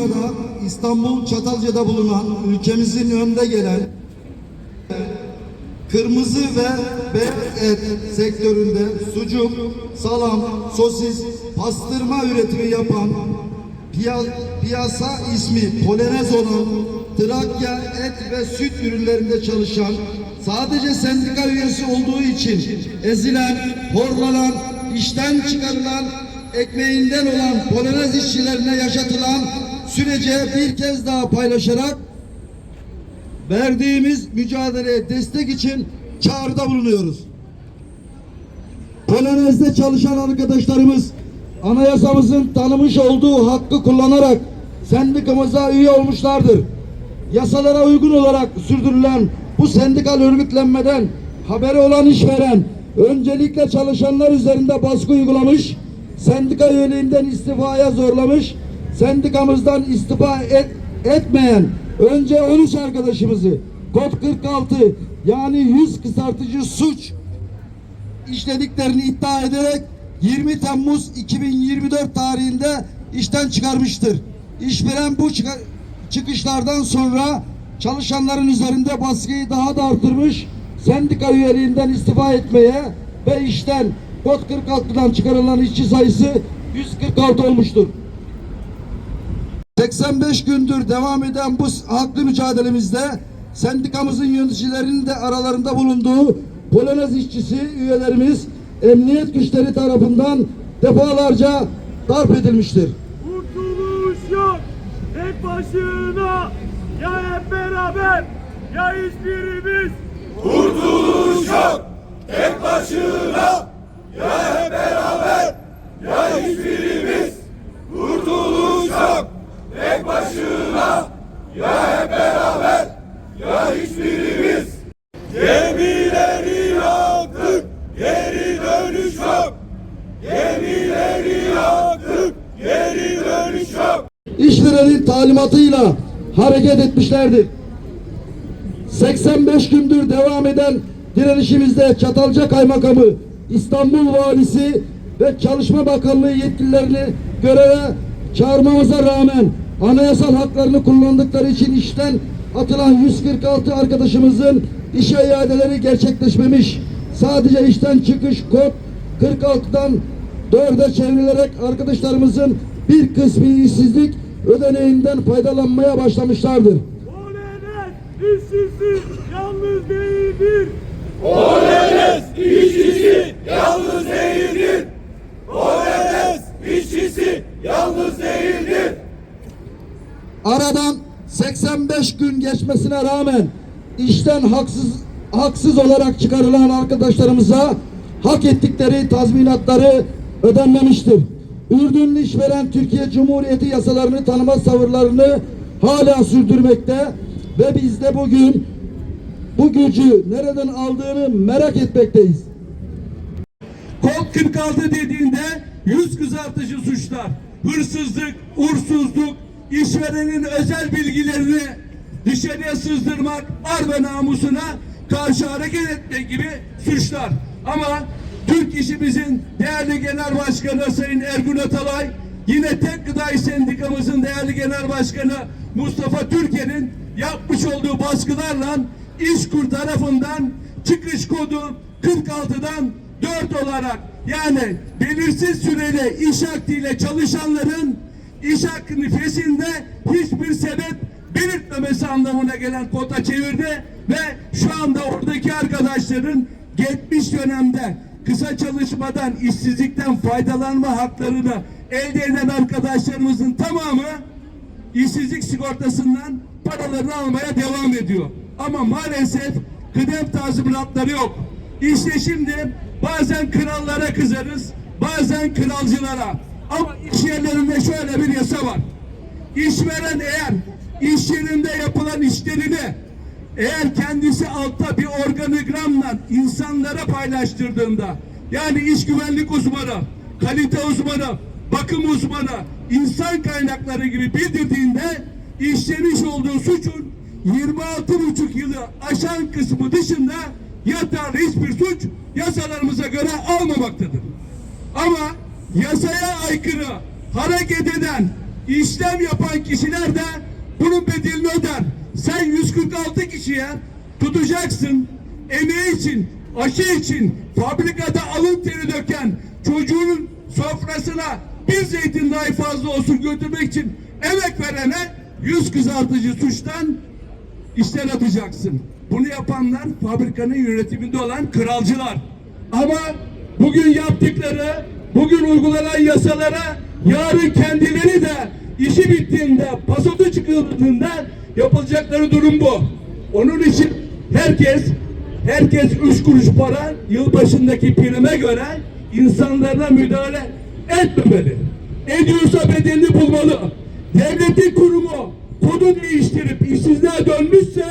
burada İstanbul Çatalca'da bulunan ülkemizin önde gelen kırmızı ve beyaz et sektöründe sucuk, salam, sosis, pastırma üretimi yapan piya- piyasa ismi Polonez olan Trakya et ve süt ürünlerinde çalışan sadece sendika üyesi olduğu için ezilen, horlanan, işten çıkarılan, ekmeğinden olan Polonez işçilerine yaşatılan sürece bir kez daha paylaşarak verdiğimiz mücadeleye destek için çağrıda bulunuyoruz. Polonez'de çalışan arkadaşlarımız anayasamızın tanımış olduğu hakkı kullanarak sendikamıza üye olmuşlardır. Yasalara uygun olarak sürdürülen bu sendikal örgütlenmeden haberi olan işveren öncelikle çalışanlar üzerinde baskı uygulamış, sendika üyeliğinden istifaya zorlamış, sendikamızdan istifa et, etmeyen önce 13 arkadaşımızı kod 46 yani 100 kısaltıcı suç işlediklerini iddia ederek 20 Temmuz 2024 tarihinde işten çıkarmıştır. İşveren bu çıkışlardan sonra çalışanların üzerinde baskıyı daha da artırmış, sendika üyeliğinden istifa etmeye ve işten kod 46'dan çıkarılan işçi sayısı 146 olmuştur. 85 gündür devam eden bu haklı mücadelemizde sendikamızın yöneticilerinin de aralarında bulunduğu Polonez işçisi üyelerimiz emniyet güçleri tarafından defalarca darp edilmiştir. Kurtuluş yok. Tek başına. Ya hep beraber. Ya hiçbirimiz. Kurtuluş yok tek başına ya hep beraber ya hiçbirimiz Kurtuluş yok tek başına ya hep beraber ya hiçbirimiz Gemileri yaktık geri dönüş yok Gemileri yaktık geri dönüş yok İşverenin talimatıyla hareket etmişlerdir. 85 gündür devam eden direnişimizde Çatalca Kaymakamı, İstanbul Valisi ve Çalışma Bakanlığı yetkililerini göreve çağırmamıza rağmen anayasal haklarını kullandıkları için işten atılan 146 arkadaşımızın işe iadeleri gerçekleşmemiş. Sadece işten çıkış kod 46'dan 4'e çevrilerek arkadaşlarımızın bir kısmı işsizlik ödeneğinden faydalanmaya başlamışlardır. Olenes işçisi yalnız değildir. Olenes işçisi yalnız değildir. Olenes işçisi yalnız değildir. Aradan 85 gün geçmesine rağmen işten haksız haksız olarak çıkarılan arkadaşlarımıza hak ettikleri tazminatları ödenmemiştir. Ürdünlü işveren Türkiye Cumhuriyeti yasalarını tanımaz tavırlarını hala sürdürmekte ve biz de bugün bu gücü nereden aldığını merak etmekteyiz. Kod 46 dediğinde yüz kızartıcı suçlar, hırsızlık, uğursuzluk, işverenin özel bilgilerini dışarıya sızdırmak, ar ve namusuna karşı hareket etmek gibi suçlar. Ama Türk işimizin değerli genel başkanı Sayın Ergun Atalay, yine tek gıda sendikamızın değerli genel başkanı Mustafa Türker'in yapmış olduğu baskılarla İşkur tarafından çıkış kodu 46'dan 4 olarak yani belirsiz süreli iş akdiyle çalışanların iş hakkını fesinde hiçbir sebep belirtmemesi anlamına gelen kota çevirdi ve şu anda oradaki arkadaşların geçmiş dönemde kısa çalışmadan işsizlikten faydalanma haklarını elde eden arkadaşlarımızın tamamı işsizlik sigortasından paralarını almaya devam ediyor. Ama maalesef kıdem tazminatları yok. İşte şimdi bazen krallara kızarız, bazen kralcılara. Ama iş yerlerinde şöyle bir yasa var. İşveren eğer iş yerinde yapılan işlerini eğer kendisi altta bir organigramla insanlara paylaştırdığında yani iş güvenlik uzmanı, kalite uzmanı, bakım uzmanı, insan kaynakları gibi bildirdiğinde işlemiş olduğu suçun 26,5 yılı aşan kısmı dışında yatarlı hiçbir suç yasalarımıza göre almamaktadır. Ama yasaya aykırı hareket eden işlem yapan kişiler de bunun bedelini öder. Sen 146 kişiye tutacaksın. Emeği için, aşı için, fabrikada alın teri döken çocuğunun sofrasına bir zeytin dahi fazla olsun götürmek için emek verene yüz kızartıcı suçtan işten atacaksın. Bunu yapanlar fabrikanın yönetiminde olan kralcılar. Ama bugün yaptıkları, bugün uygulanan yasalara yarın kendileri de işi bittiğinde, pasotu çıkıldığında yapılacakları durum bu. Onun için herkes herkes üç kuruş para yılbaşındaki prime göre insanlarına müdahale etmemeli. Ediyorsa bedelini bulmalı. Devletin kurumu kodu değiştirip işsizliğe dönmüşse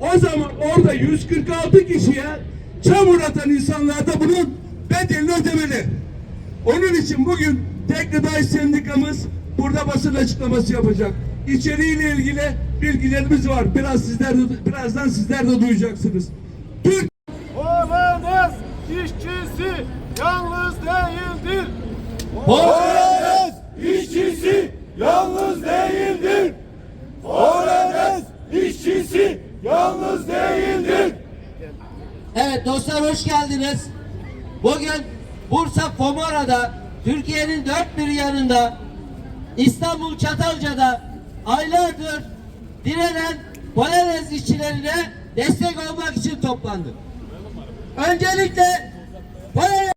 o zaman orada 146 kişiye çamur atan insanlar da bunun bedelini ödemeli. Onun için bugün Teknoday Sendikamız burada basın açıklaması yapacak. İçeriğiyle ilgili bilgilerimiz var. Biraz sizler de, birazdan sizler de duyacaksınız. Türk Olamaz işçisi yalnız değildir. Polenez işçisi yalnız değildir. Polenez işçisi yalnız değildir. Evet dostlar hoş geldiniz. Bugün Bursa Pomora'da Türkiye'nin dört bir yanında İstanbul Çatalca'da aylardır direnen Polonez işçilerine destek olmak için toplandık. Öncelikle Polonez